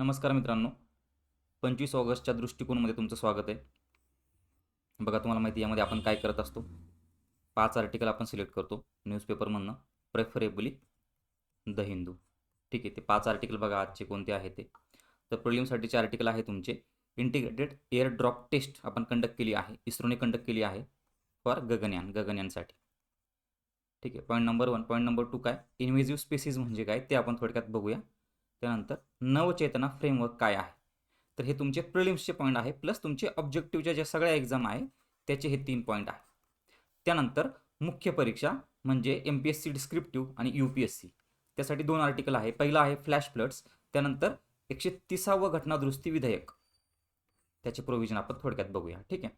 नमस्कार मित्रांनो. पंचवीस ऑगस्टच्या दृष्टिकोनमध्ये तुमचं स्वागत आहे. बघा तुम्हाला माहिती यामध्ये आपण काय करत असतो? पाच आर्टिकल आपण सिलेक्ट करतो न्यूजपेपरमधनं प्रेफरेबली द हिंदू ठीक आहे ते पाच आर्टिकल बघा आजचे कोणते आहे ते. तर प्रिलिमसाठीचे आर्टिकल आहे तुमचे. इंटिग्रेटेड एअर ड्रॉप टेस्ट आपण कंडक्ट केली आहे. इस्रोने कंडक्ट केली आहे फॉर गगनयान गगनयानसाठी. ठीक आहे point number one point number two काय? इन्व्हेजिव्ह स्पेसिस म्हणजे काय? ते आपण थोडक्यात बघूया. त्यानंतर नवचेतना फ्रेमवर्क काय आहे? तर हे तुमचे प्रिलिम्सचे पॉईंट आहे प्लस तुमचे ऑब्जेक्टिव्हच्या ज्या सगळ्या एक्झाम आहे त्याचे हे तीन पॉईंट आहे. त्यानंतर मुख्य परीक्षा म्हणजे M P S C descriptive आणि यू पी एस सी त्यासाठी दोन आर्टिकल आहे. पहिलं आहे फ्लॅश फ्लड्स त्यानंतर एकशे तिसावं घटनादुरुस्ती विधेयक. त्याचे प्रोव्हिजन आपण थोडक्यात बघूया. ठीक आहे?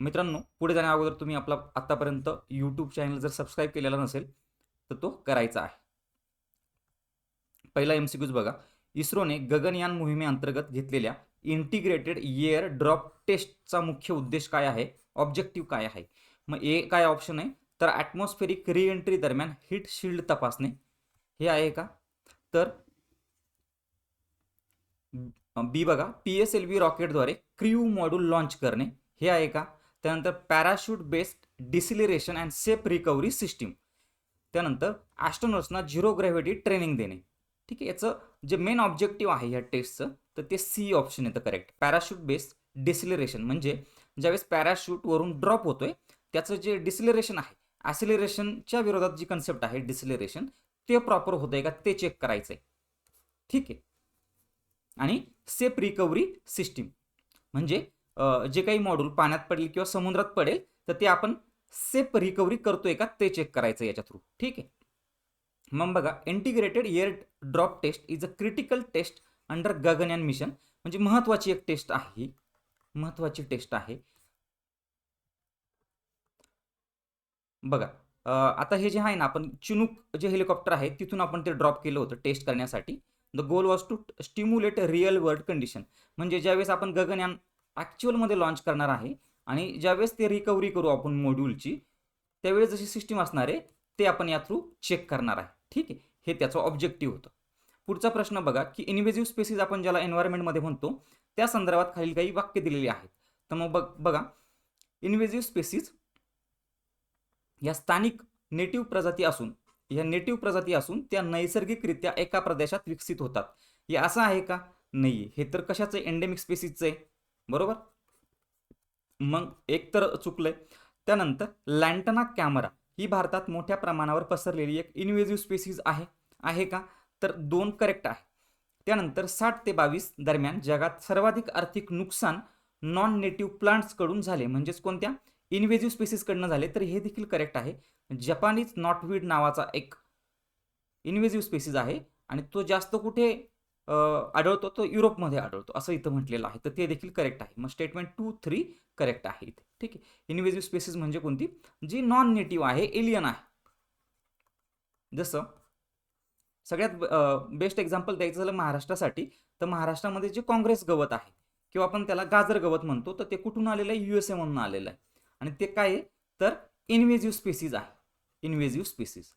मित्रांनो पुढे जाण्या अगोदर तुम्ही आपला आत्तापर्यंत यूट्यूब चॅनल जर सबस्क्राईब केलेला नसेल तर तो करायचा आहे. पहिला एम सी क्यूज बघा. इस्रोने गगनयान मोहिमेअंतर्गत घेतलेल्या इंटिग्रेटेड एअर ड्रॉप टेस्टचा मुख्य उद्देश काय आहे? ऑब्जेक्टिव्ह काय आहे? मग ए काय ऑप्शन आहे? तर ॲटमॉस्फेरिक रिएंट्री दरम्यान हिट शिल्ड तपासणे. हे आहे का? तर बी बघा. पी एस एल व्ही रॉकेटद्वारे क्र्यू मॉड्यूल लॉन्च करणे. हे आहे का? त्यानंतर parachute based deceleration and safe recovery system त्यानंतर ॲस्ट्रॉनॉट्सना झिरो ग्रॅव्हिटी ट्रेनिंग देणे. ठीक आहे याचं जे मेन ऑब्जेक्टिव्ह आहे या टेस्टचं तर ते सी ऑप्शन येतं करेक्ट पॅराशूट बेस्ड डिसिलरेशन म्हणजे ज्यावेळेस पॅराशूटवरून ड्रॉप होतोय त्याचं जे डिसिलरेशन आहे ॲसिलरेशनच्या विरोधात जी कन्सेप्ट आहे डिसिलरेशन ते प्रॉपर होतं आहे का ते चेक करायचं आहे ठीक आहे. आणि सेफ रिकव्हरी सिस्टीम म्हणजे जे काही मॉड्यूल पाण्यात पडेल किंवा समुद्रात पडेल तर ते आपण सेफ रिकव्हरी करतोय का ते चेक करायचं याच्या थ्रू ठीक आहे. मग बघा integrated air drop test is a critical test under Gaganyaan mission म्हणजे महत्वाची एक टेस्ट आहे. महत्त्वाची महत्वाची टेस्ट आहे. बघा आता हे जे आहे ना आपण चिनूक जे हेलिकॉप्टर आहे तिथून आपण ते ड्रॉप केलं होतं टेस्ट करण्यासाठी. The goal was to stimulate real world condition म्हणजे ज्यावेळेस आपण गगनयान ॲक्च्युअलमध्ये लॉन्च करणार आहे आणि ज्यावेळेस ते रिकव्हरी करू आपण मॉड्यूलची त्यावेळेस जशी सिस्टीम असणार आहे ते आपण या थ्रू चेक करणार आहे. ठीक आहे? हे त्याचं ऑब्जेक्टिव्ह होतं. पुढचा प्रश्न बघा की इन्व्हेजिव्ह स्पेसिस आपण ज्याला एन्व्हायरमेंटमध्ये म्हणतो त्या संदर्भात खालील काही वाक्य दिलेली आहेत. तर मग बघ बघा. इन्व्हेजिव्ह स्पेसिस या स्थानिक नेटिव्ह प्रजाती असून या नेटिव्ह प्रजाती असून त्या नैसर्गिकरित्या एका प्रदेशात विकसित होतात. हे असं आहे का? नाही हे तर कशाचं? एंडेमिक स्पेसिसचं आहे बरोबर? मग एक तर चुकलंय. त्यानंतर लँटना कॅमेरा ही भारतात मोठ्या प्रमाणावर पसरलेली एक इन्व्हेजिव्ह स्पेसीज आहे. आहे का? तर दोन करेक्ट आहे. त्यानंतर साठ ते बावीस दरम्यान जगात सर्वाधिक आर्थिक नुकसान नॉन नेटिव्ह प्लांट्सकडून झाले. म्हणजेच कोणत्या? इन्व्हेजिव्ह स्पेसीजकडनं झाले. तर हे देखील करेक्ट आहे. जपानीज नॉटवीड नावाचा एक इन्व्हेजिव्ह स्पेसीज आहे आणि तो जास्त कुठे आढळतो? तो युरोपमध्ये आढळतो. असं इथं म्हटलेलं आहे. तर ते देखील करेक्ट आहे. मग स्टेटमेंट टू थ्री करेक्ट आहे इथे. ठीक आहे. इन्व्हेजिव्ह स्पेसिस म्हणजे कोणती? जी नॉन नेटिव्ह आहे एलियन आहे. जसं सगळ्यात बेस्ट एक्झाम्पल द्यायचं झालं महाराष्ट्रासाठी तर महाराष्ट्रामध्ये जे काँग्रेस गवत आहे किंवा आपण त्याला गाजर गवत म्हणतो तर ते कुठून आलेलं आहे? युएसए म्हणून आलेलं आहे. आणि ते काय आहे? तर इन्व्हेजिव्ह स्पेसिस आहे. इन्व्हेजिव्ह स्पेसिस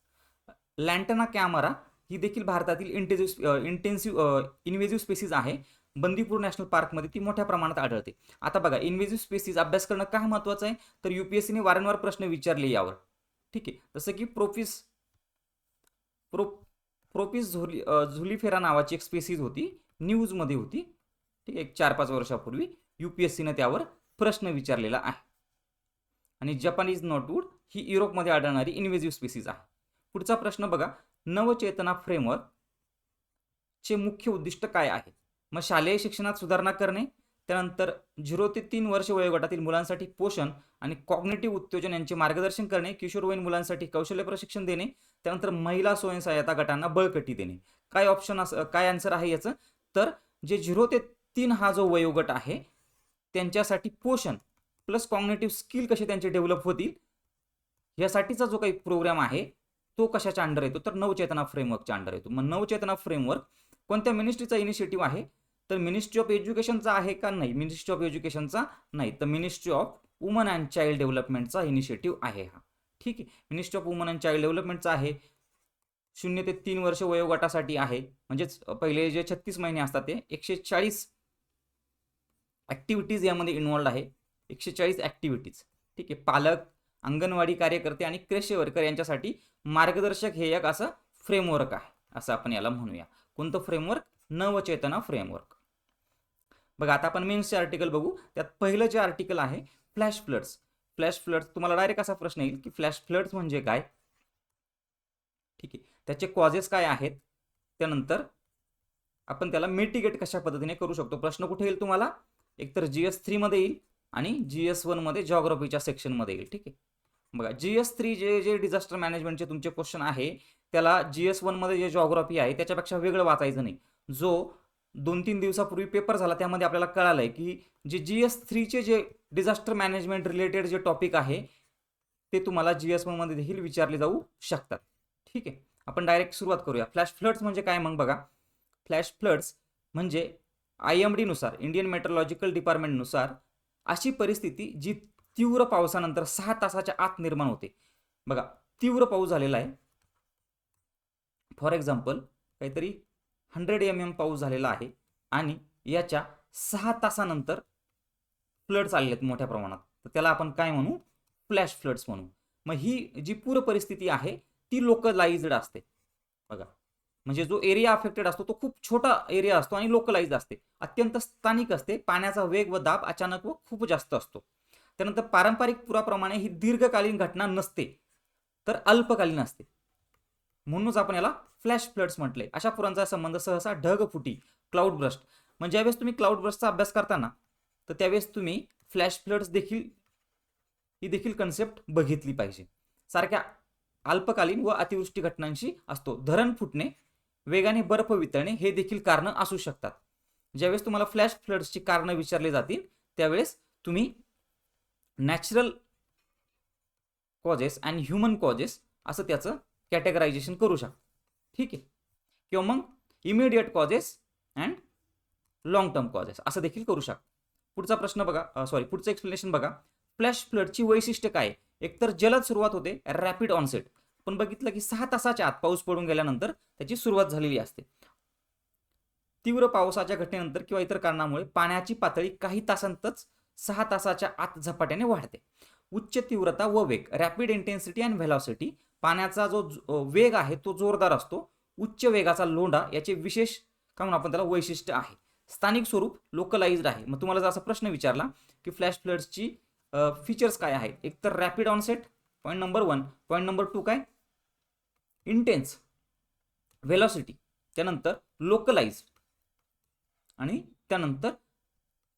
लँटना कॅमरा ही देखील भारतातील इंटेजिव्ह इंटेन्सिव्ह इन्व्हेजिव्ह स्पेसिस आहे. बंदीपूर नॅशनल पार्कमध्ये ती मोठ्या प्रमाणात आढळते. आता बघा इन्व्हेजिव्ह स्पेसिस अभ्यास करणं का महत्त्वाचं आहे? तर युपीएससीने वारंवार प्रश्न विचारले यावर. ठीक आहे? जसं की प्रोफिस प्रो प्रोपिस झोली झुलीफेरा नावाची एक स्पेसिस होती न्यूजमध्ये होती. ठीक आहे? एक चार पाच वर्षापूर्वी यू पी एस सीनं त्यावर प्रश्न विचारलेला आहे. आणि जपानीज नॉटवूड ही युरोपमध्ये आढळणारी इन्व्हेजिव्ह स्पेसिस आहे. पुढचा प्रश्न बघा नवचेतना फ्रेमवर्क चे मुख्य उद्दिष्ट काय आहे मग शालेय शिक्षणात सुधारणा करणे त्यानंतर झिरो ते तीन वर्ष वयोगटातील मुलांसाठी पोषण आणि कॉग्नेटिव्ह उत्तेजन यांचे मार्गदर्शन करणे किशोरवयीन मुलांसाठी कौशल्य प्रशिक्षण देणे त्यानंतर महिला स्वयंसहायता गटांना बळकटी देणे. काय ऑप्शन असं काय आन्सर आहे याचं? तर जे झिरो ते तीन हा जो वयोगट आहे त्यांच्यासाठी पोषण प्लस कॉग्नेटिव्ह स्किल कसे त्यांचे डेव्हलप होतील यासाठीचा जो काही प्रोग्राम आहे तो कशाच्या अंडर येतो? तर नवचेतना फ्रेमवर्कच्या अंडर येतो. मग नवचेतना फ्रेमवर्क कोणत्या मिनिस्ट्रीचा इनिशिएटिव्ह आहे? तर मिनिस्ट्री ऑफ एज्युकेशनचा आहे का नाही? मिनिस्ट्री ऑफ एज्युकेशनचा नाही. तर ministry of woman and child डेव्हलपमेंटचा initiative आहे हा. ठीक आहे. Ministry of woman and child डेव्हलपमेंटचा आहे. शून्य ते तीन वर्ष वयोगटासाठी आहे. म्हणजेच पहिले जे छत्तीस महिने असतात ते एकशे चाळीस ॲक्टिव्हिटीज यामध्ये इन्वॉल्ड आहे. एकशे चाळीस ॲक्टिव्हिटीज ठीक आहे. पालक अंगणवाडी कार्यकर्ते आणि क्रेशे वर्कर यांच्यासाठी मार्गदर्शक हे एक असं फ्रेमवर्क आहे. असं आपण याला म्हणूया. कोणतं फ्रेमवर्क नवचेतना फ्रेमवर्क बघा आता आपण मेन्सचे आर्टिकल बघू. त्यात पहिलं जे आर्टिकल आहे फ्लॅश फ्लड्स फ्लॅश फ्लड्स तुम्हाला डायरेक्ट असा प्रश्न येईल की फ्लॅश फ्लड्स म्हणजे काय? ठीक आहे. त्याचे कॉजेस काय आहेत? त्यानंतर आपण त्याला मिटिगेट कशा पद्धतीने करू शकतो? प्रश्न कुठे येईल तुम्हाला? एकतर जी एस थ्रीमध्ये येईल आणि जी एस वनमध्ये जॉग्रफीच्या सेक्शनमध्ये येईल. ठीक आहे. बघा जी एस थ्री जे जे डिझास्टर मॅनेजमेंटचे तुमचे क्वेश्चन आहे त्याला जी एस वनमध्ये जे जॉग्रफी आहे त्याच्यापेक्षा वेगळं वाचायचं नाही. जो दोन तीन दिवसापूर्वी पेपर झाला त्यामध्ये आपल्याला कळालं आहे की जे जी एस थ्रीचे जे डिझास्टर मॅनेजमेंट रिलेटेड जे टॉपिक आहे ते तुम्हाला जी एस वनमध्ये देखील विचारले जाऊ शकतात. ठीक आहे? आपण डायरेक्ट सुरुवात करूया. फ्लॅश फ्लड्स म्हणजे काय मग बघा? फ्लॅश फ्लड्स म्हणजे आय एम डीनुसार इंडियन मेट्रोलॉजिकल डिपार्टमेंटनुसार अशी परिस्थिती जी तीव्र पावसानंतर सहा तासाच्या आत निर्माण होते. बघा तीव्र पाऊस झालेला आहे. फॉर एक्झाम्पल काहीतरी हंड्रेड एम एम पाऊस झालेला आहे आणि याच्या सहा तासानंतर फ्लड्स आलेले आहेत मोठ्या प्रमाणात. तर त्याला आपण काय म्हणू? फ्लॅश फ्लड्स म्हणू. मग ही जी पूर परिस्थिती आहे ती लोकलाइज्ड असते. बघा. म्हणजे जो एरिया अफेक्टेड असतो तो खूप छोटा एरिया असतो आणि लोकलाइज असते. अत्यंत स्थानिक असते पाण्याचा वेग व दाब अचानक व खूप जास्त असतो. त्यानंतर पारंपरिक पुराप्रमाणे ही दीर्घकालीन घटना नसते तर अल्पकालीन असते. म्हणूनच आपण याला फ्लॅश फ्लड्स म्हटले अशा पुरांचा संबंध सहसा ढगफुटी क्लाउड ब्रस्ट म्हणजे ज्यावेळेस तुम्ही क्लाउड ब्रस्टचा अभ्यास करताना तर त्यावेळेस तुम्ही फ्लॅश फ्लड्स देखील ही देखील कन्सेप्ट बघितली पाहिजे. सारख्या अल्पकालीन व अतिवृष्टी घटनांशी असतो. धरण फुटणे वेगाने बर्फ वितळणे हे देखील कारणं असू शकतात. ज्यावेळेस तुम्हाला फ्लॅश फ्लड्सची कारणं विचारले जातील त्यावेळेस तुम्ही natural causes and human causes असं त्याचं कॅटेगरायझेशन करू शकता. ठीक आहे? किंवा मग immediate causes and long term causes असं देखील करू शकता. पुढचा प्रश्न बघा सॉरी पुढचं एक्सप्लेनेशन बघा. फ्लॅश फ्लडची वैशिष्ट्य काय एकतर जलद सुरुवात होते रॅपिड ऑनसेट पण बघितलं की सहा तासाच्या आत पाऊस पडून गेल्यानंतर त्याची सुरुवात झालेली असते. तीव्र पावसाच्या घटनेनंतर किंवा इतर कारणामुळे पाण्याची पातळी काही तासांतच सहा तासाच्या आत झपाट्याने वाढते. उच्च तीव्रता व वेग रॅपिड इंटेन्सिटी अँड व्हेलॉसिटी पाण्याचा जो वेग आहे तो जोरदार असतो. उच्च वेगाचा लोंढा याचे विशेष का म्हणून आपण त्याला वैशिष्ट्य आहे. स्थानिक स्वरूप लोकलाइज्ड आहे. मग तुम्हाला जर असा प्रश्न विचारला की फ्लॅश फ्लड्सची फीचर्स काय आहेत? एक तर rapid onset point number one point number two काय? इंटेन्स व्हेलॉसिटी त्यानंतर लोकलाइज आणि त्यानंतर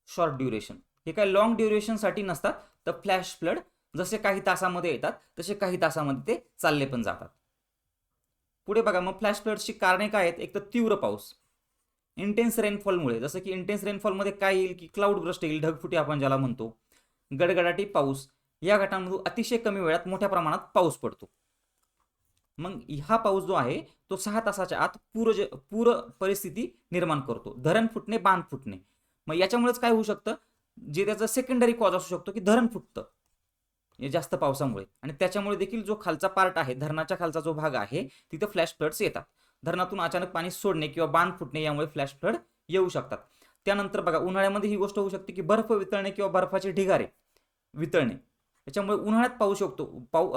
शॉर्ट ड्युरेशन हे काय लॉंग ड्युरेशनसाठी नसतात. तर फ्लॅश फ्लड जसे काही तासामध्ये येतात तसे काही तासामध्ये ते चालले पण जातात. पुढे बघा मग फ्लॅश फ्लडची कारणे काय आहेत? एक तर तीव्र पाऊस. इंटेन्स रेनफॉलमुळे जसं की इंटेन्स रेनफॉलमध्ये काय येईल? की क्लाउड ब्रस्ट येईल ढगफुटी आपण ज्याला म्हणतो. गडगडाटी पाऊस. या घटांमधून अतिशय कमी वेळात मोठ्या प्रमाणात पाऊस पडतो. मग हा पाऊस जो आहे तो सहा तासाच्या आत पूर पूर परिस्थिती निर्माण करतो. धरण फुटणे बांध फुटणे. मग याच्यामुळेच काय होऊ शकतं? जे त्याचं सेकंडरी कॉज असू शकतो की धरण फुटतं. जास्त पावसामुळे. आणि त्याच्यामुळे देखील जो खालचा पार्ट आहे धरणाच्या खालचा जो भाग आहे तिथं फ्लॅश फ्लड्स येतात. धरणातून अचानक पाणी सोडणे किंवा बांध फुटणे यामुळे फ्लॅश फ्लड येऊ शकतात. त्यानंतर बघा उन्हाळ्यामध्ये ही गोष्ट होऊ शकते की बर्फ वितळणे किंवा बर्फाचे ढिगारे वितळणे. त्याच्यामुळे उन्हाळ्यात पाहू शकतो पाऊ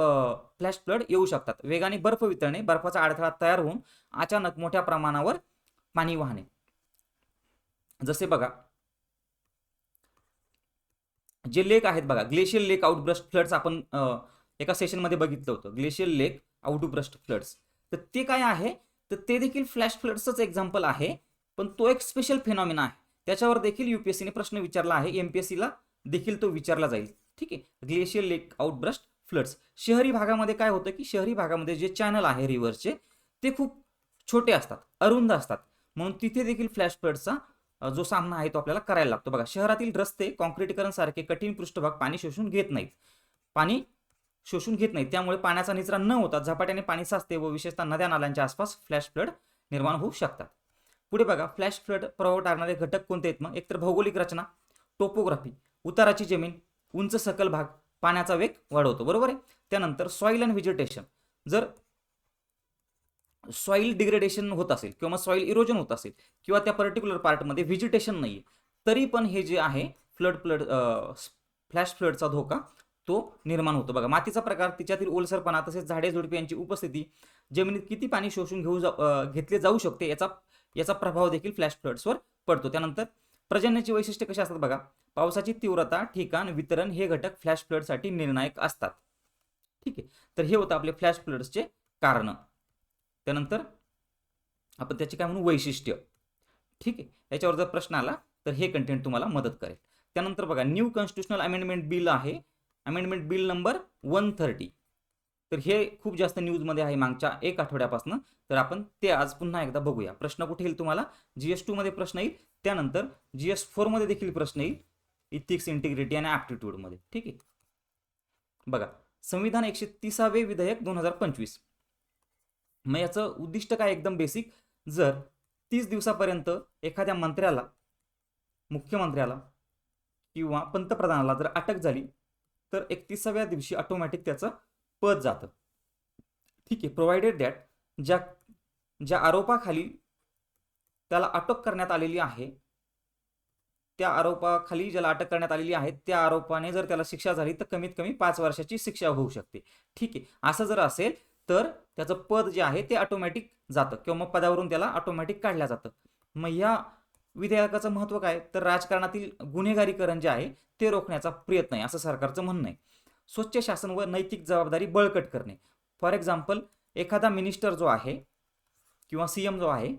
फ्लॅश फ्लड येऊ शकतात. वेगाने बर्फ वितळणे बर्फाचा अडथळा तयार होऊन अचानक मोठ्या प्रमाणावर पाणी वाहणे. जसे बघा जे लेक आहेत बघा ग्लेशियल लेक आउटब्रस्ट फ्लड्स आपण एका सेशनमध्ये बघितलं होतं. Glacial lake outburst floods. तर ते काय आहे? तर ते देखील फ्लॅश फ्लड्सच एक्झाम्पल आहे पण तो एक स्पेशल फेनॉमिना आहे. त्याच्यावर देखील युपीएससीने प्रश्न विचारला आहे. एमपीएससीला देखील तो विचारला जाईल. ठीक आहे? Glacial lake outburst floods. शहरी भागामध्ये काय होतं की शहरी भागामध्ये जे चॅनल आहे रिव्हरचे ते खूप छोटे असतात अरुंद असतात. म्हणून तिथे देखील फ्लॅश फ्लडचा जो सामना आहे तो आपल्याला करायला लागतो. बघा शहरातील रस्ते कॉन्क्रीटीकरण सारखे कठीण पृष्ठभाग पाणी शोषून घेत नाहीत. पाणी शोषून घेत नाहीत. त्यामुळे पाण्याचा निचरा न होता झपाट्याने पाणी साचते व विशेषतः नद्या नाल्यांच्या आसपास फ्लॅश फ्लड निर्माण होऊ शकतात. पुढे बघा फ्लॅश फ्लड प्रभाव टाकणारे घटक कोणते आहेत मग? एकतर भौगोलिक रचना टोपोग्राफी उताराची जमीन उंच सकल भाग पाण्याचा वेग वाढवतो. बरोबर आहे? त्यानंतर सॉईल अँड व्हेजिटेशन जर सॉईल डिग्रेडेशन होत असेल किंवा मग सॉईल इरोजन होत असेल किंवा त्या पर्टिक्युलर पार्टमध्ये व्हिजिटेशन नाही तरी पण हे जे आहे फ्लड फ्लड फ्लॅश फ्लडचा धोका तो निर्माण होतो. बघा मातीचा प्रकार तिच्यातील ओलसरपणा तसेच झाडे झुडपे यांची उपस्थिती जमिनीत किती पाणी शोषून घेऊ जाऊ घेतले जाऊ शकते याचा याचा प्रभाव देखील फ्लॅश फ्लड्सवर पडतो. त्यानंतर पर्जन्याची वैशिष्ट्ये कशी असतात बघा पावसाची तीव्रता ठिकाण वितरण हे घटक फ्लॅश फ्लडसाठी निर्णायक असतात. ठीक आहे तर हे होतं आपले फ्लॅश फ्लड्सचे कारणं. त्यानंतर आपण त्याचे काय म्हणू वैशिष्ट्य. ठीक आहे? याच्यावर जर प्रश्न आला तर हे कंटेंट तुम्हाला मदत करेल. त्यानंतर बघा न्यू कॉन्स्टिट्युशनल अमेंडमेंट बिल आहे. Amendment bill number one thirty तर हे खूप जास्त न्यूजमध्ये आहे मागच्या एक आठवड्यापासून. तर आपण ते आज पुन्हा एकदा बघूया. प्रश्न कुठे येईल तुम्हाला? जी एस टूमध्ये प्रश्न येईल. त्यानंतर जी एस फोरमध्ये देखील प्रश्न येईल. इथिक्स इंटिग्रिटी आणि ॲप्टिट्यूडमध्ये ठीक आहे? बघा संविधान एकशे तिसावे विधेयक दोन हजार पंचवीस. मग याचं उद्दिष्ट काय एकदम बेसिक जर तीस दिवसापर्यंत एखाद्या मंत्र्याला मुख्यमंत्र्याला किंवा पंतप्रधानाला जर अटक झाली तर एकतीसाव्या दिवशी ऑटोमॅटिक त्याचं पद जातं. ठीक आहे प्रोव्हाइडेड दॅट ज्या ज्या आरोपाखाली त्याला अटक करण्यात आलेली आहे त्या आरोपाखाली ज्याला अटक करण्यात आलेली आहे त्या आरोपाने जर त्याला शिक्षा झाली तर कमीत कमी पाच वर्षाची शिक्षा होऊ शकते. ठीक आहे असं जर असेल तर त्याचं पद जे आहे ते ऑटोमॅटिक जातं किंवा मग पदावरून त्याला ऑटोमॅटिक काढलं जातं. मग या विधेयकाचं महत्त्व काय? तर राजकारणातील गुन्हेगारीकरण जे आहे ते रोखण्याचा प्रयत्न आहे असं सरकारचं म्हणणं आहे. स्वच्छ शासन व नैतिक जबाबदारी बळकट करणे. फॉर एक्झाम्पल एखादा मिनिस्टर जो आहे किंवा सी एम जो आहे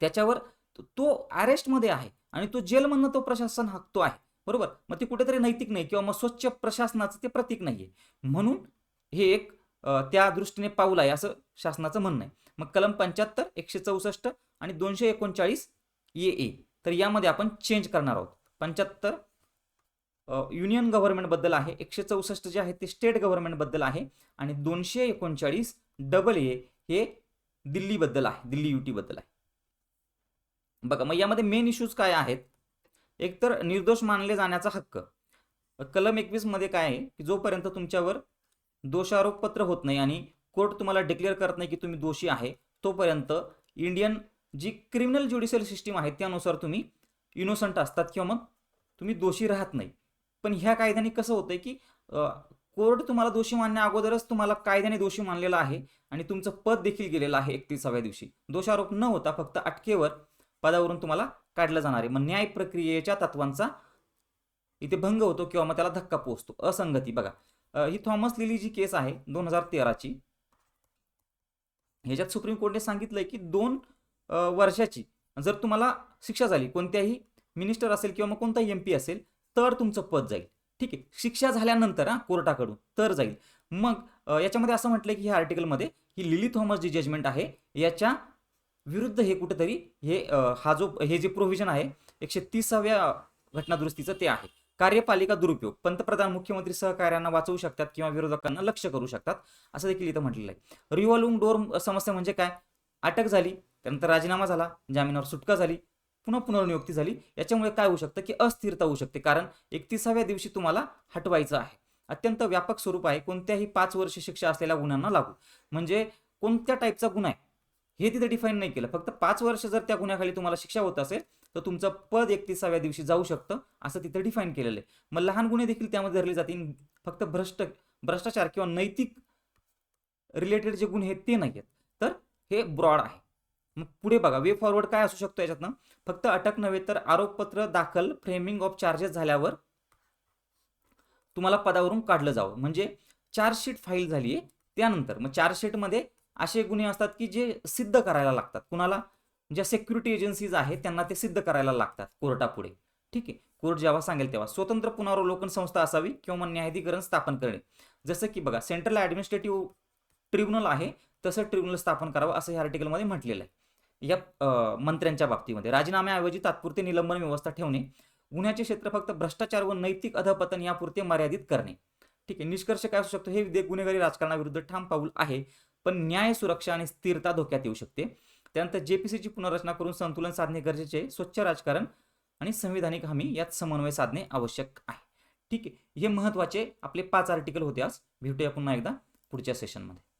त्याच्यावर तो- अरेस्टमध्ये आहे आणि तो जेलमधनं तो प्रशासन हाकतो आहे. बरोबर? मग ते कुठेतरी नैतिक नाही किंवा मग स्वच्छ प्रशासनाचं ते प्रतीक नाही आहे म्हणून हे एक त्या दृष्टीने पाऊल आहे असं शासनाचं म्हणणं आहे. मग कलम पंच्याहत्तर एकशे चौसष्ट आणि दोनशे एकोणचाळीस ए ए. तर यामध्ये आपण चेंज करणार आहोत. पंच्याहत्तर युनियन गव्हर्नमेंटबद्दल आहे एकशे चौसष्ट जे आहे ते स्टेट गव्हर्नमेंटबद्दल आहे आणि दोनशे एकोणचाळीस डबल ए हे दिल्लीबद्दल आहे दिल्ली युटीबद्दल आहे. बघा मग यामध्ये मेन इश्यूज काय आहेत? एकतर निर्दोष मानले जाण्याचा हक्क. कलम एकवीसमध्ये काय आहे? की जोपर्यंत तुमच्यावर दोषारोपपत्र होत नाही आणि कोर्ट तुम्हाला डिक्लेअर करत नाही की तुम्ही दोषी आहे तोपर्यंत इंडियन जी क्रिमिनल ज्युडिशियल सिस्टीम आहे त्यानुसार तुम्ही इनोसंट असतात किंवा मग तुम्ही दोषी राहत नाही. पण ह्या कायद्याने कसं होतंय की कोर्ट तुम्हाला दोषी मानण्या अगोदरच तुम्हाला कायद्याने दोषी मानलेला आहे आणि तुमचं पद देखील गेलेलं आहे एकतीसाव्या दिवशी. दोषारोप न होता फक्त अटकेवर पदावरून तुम्हाला काढलं जाणार आहे. मग न्याय प्रक्रियेच्या तत्वांचा इथे भंग होतो किंवा मग त्याला धक्का पोहोचतो. असंगती बघा. ही थॉमस लिली जी केस आहे दोन हजार तेराची ह्याच्यात सुप्रीम कोर्टने सांगितलंय की दोन वर्षाची जर तुम्हाला शिक्षा झाली कोणत्याही मिनिस्टर असेल किंवा मग कोणताही एम पी असेल तर तुमचं पद जाईल. ठीक आहे? शिक्षा झाल्यानंतर हा कोर्टाकडून तर जाईल. मग याच्यामध्ये असं म्हटलंय की ह्या आर्टिकलमध्ये ही लिली थॉमस जी जजमेंट आहे याच्या विरुद्ध हे कुठेतरी हे हा जो हे जे प्रोव्हिजन आहे एकशे तीसाव्या घटनादुरुस्तीचं ते आहे. कार्यपालिका दुरुपयोग पंतप्रधान मुख्यमंत्री सहकार्यांना वाचवू शकतात किंवा विरोधकांना लक्ष करू शकतात असं देखील इथं म्हटलेलं आहे. रिव्हॉल्विंग डोर समस्या म्हणजे काय? अटक झाली त्यानंतर राजीनामा झाला जामिनावर सुटका झाली पुन्हा पुनर्नियुक्ती झाली याच्यामुळे काय होऊ शकतं की अस्थिरता होऊ शकते कारण एकतीसाव्या दिवशी तुम्हाला हटवायचं आहे. अत्यंत व्यापक स्वरूप आहे कोणत्याही पाच वर्ष शिक्षा असलेल्या गुन्ह्यांना लागू. म्हणजे कोणत्या टाईपचा गुन्हा आहे हे तिथे डिफाईन नाही केलं. फक्त पाच वर्ष जर त्या गुन्ह्याखाली तुम्हाला शिक्षा होत असेल तर तुमचं पद एकतीसाव्या दिवशी जाऊ शकतं असं तिथे डिफाईन केलेलं आहे. मग लहान गुन्हे देखील त्यामध्ये धरले जातील. फक्त भ्रष्ट भ्रष्टाचार किंवा नैतिक रिलेटेड जे गुन्हे आहेत ते नाही आहेत. तर हे ब्रॉड आहे. मग पुढे बघा वे फॉरवर्ड काय असू शकतो याच्यातनं? फक्त अटक नव्हे तर आरोपपत्र दाखल फ्रेमिंग ऑफ चार्जेस झाल्यावर तुम्हाला पदावरून काढलं जावं. म्हणजे चार्जशीट फाईल झाली आहे त्यानंतर. मग चार्जशीटमध्ये असे गुन्हे असतात की जे सिद्ध करायला लागतात. कुणाला? ज्या सेक्युरिटी एजन्सीज आहेत त्यांना ते सिद्ध करायला लागतात कोर्टापुढे. ठीक आहे? कोर्ट जेव्हा सांगेल तेव्हा. स्वतंत्र पुनरावलोकन संस्था असावी किंवा न्यायाधिकरण स्थापन करणे. जसं की बघा सेंट्रल ॲडमिनिस्ट्रेटिव्ह ट्रिब्युनल आहे तसं ट्रिब्युनल स्थापन करावं असं या आर्टिकलमध्ये म्हटलेलं आहे. या मंत्र्यांच्या बाबतीमध्ये. राजीनाम्याऐवजी तात्पुरते निलंबन व्यवस्था ठेवणे गुन्ह्याचे क्षेत्र फक्त भ्रष्टाचार व नैतिक अधपतन यापुरते मर्यादित करणे. ठीक आहे? निष्कर्ष काय असू शकतो? हे विधेयक गुन्हेगारी राजकारणाविरुद्ध ठाम पाऊल आहे पण न्याय सुरक्षा आणि स्थिरता धोक्यात येऊ शकते. त्यानंतर जेपीसीची पुनर्रचना करून संतुलन साधणे गरजेचे स्वच्छ राजकारण आणि संविधानिक हमी यात समन्वय साधणे आवश्यक आहे. ठीक आहे. हे महत्त्वाचे आपले पाच आर्टिकल होते आज. भेटूया पुन्हा एकदा पुढच्या सेशनमध्ये